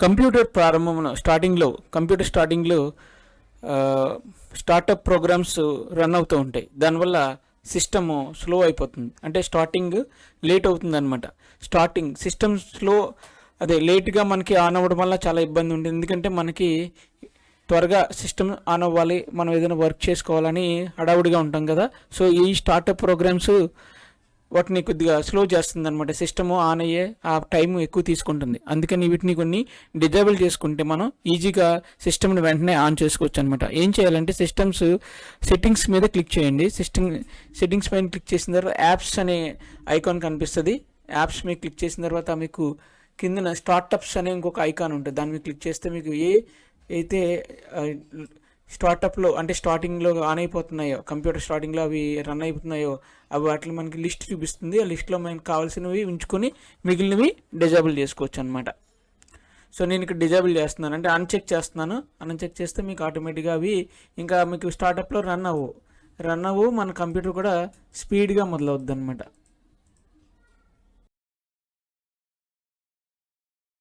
Computer ప్రారంభం స్టార్టింగ్లో computer స్టార్టింగ్లో స్టార్టప్ ప్రోగ్రామ్స్ రన్ అవుతూ ఉంటాయి. దానివల్ల సిస్టమ్ స్లో అయిపోతుంది. అంటే స్టార్టింగ్ లేట్ అవుతుంది అనమాట స్టార్టింగ్ సిస్టమ్ స్లో అదే లేట్గా మనకి ఆన్ అవ్వడం వల్ల చాలా ఇబ్బంది ఉంటుంది. ఎందుకంటే మనకి త్వరగా సిస్టమ్ ఆన్ అవ్వాలి మనం ఏదైనా వర్క్ చేసుకోవాలని హడావుడిగా ఉంటాం కదా. సో ఈ స్టార్టప్ ప్రోగ్రామ్స్ వాటిని కొద్దిగా స్లో చేస్తుంది అనమాట సిస్టము ఆన్ అయ్యే ఆ టైం ఎక్కువ తీసుకుంటుంది. అందుకని వీటిని కొన్ని డిజేబుల్ చేసుకుంటే మనం ఈజీగా సిస్టమ్ని వెంటనే ఆన్ చేసుకోవచ్చు అనమాట ఏం చేయాలంటే సిస్టమ్స్ సెట్టింగ్స్ మీద క్లిక్ చేయండి. సిస్టమ్ సెట్టింగ్స్ పైన క్లిక్ చేసిన తర్వాత యాప్స్ అనే ఐకాన్ కనిపిస్తుంది. యాప్స్ మీద క్లిక్ చేసిన తర్వాత మీకు కిందన స్టార్టప్స్ అనే ఇంకొక ఐకాన్ ఉంటుంది. దాని మీద క్లిక్ చేస్తే మీకు ఏ అయితే స్టార్టప్లో అంటే స్టార్టింగ్లో ఆన్ అయిపోతున్నాయో కంప్యూటర్ స్టార్టింగ్లో అవి రన్ అయిపోతున్నాయో అవి వాటిని మనకి లిస్ట్ చూపిస్తుంది. ఆ లిస్ట్లో మనకి కావాల్సినవి ఉంచుకొని మిగిలినవి డిజేబుల్ చేసుకోవచ్చు అనమాట సో నేను ఇక్కడ డిజేబుల్ చేస్తున్నాను. అంటే అన్చెక్ చేస్తున్నాను. అన్చెక్ చేస్తే మీకు ఆటోమేటిక్గా అవి ఇంకా మీకు స్టార్టప్లో రన్ అవ్వు. రన్ అవ్వు మన కంప్యూటర్ కూడా స్పీడ్గా మొదలవుద్ది అనమాట.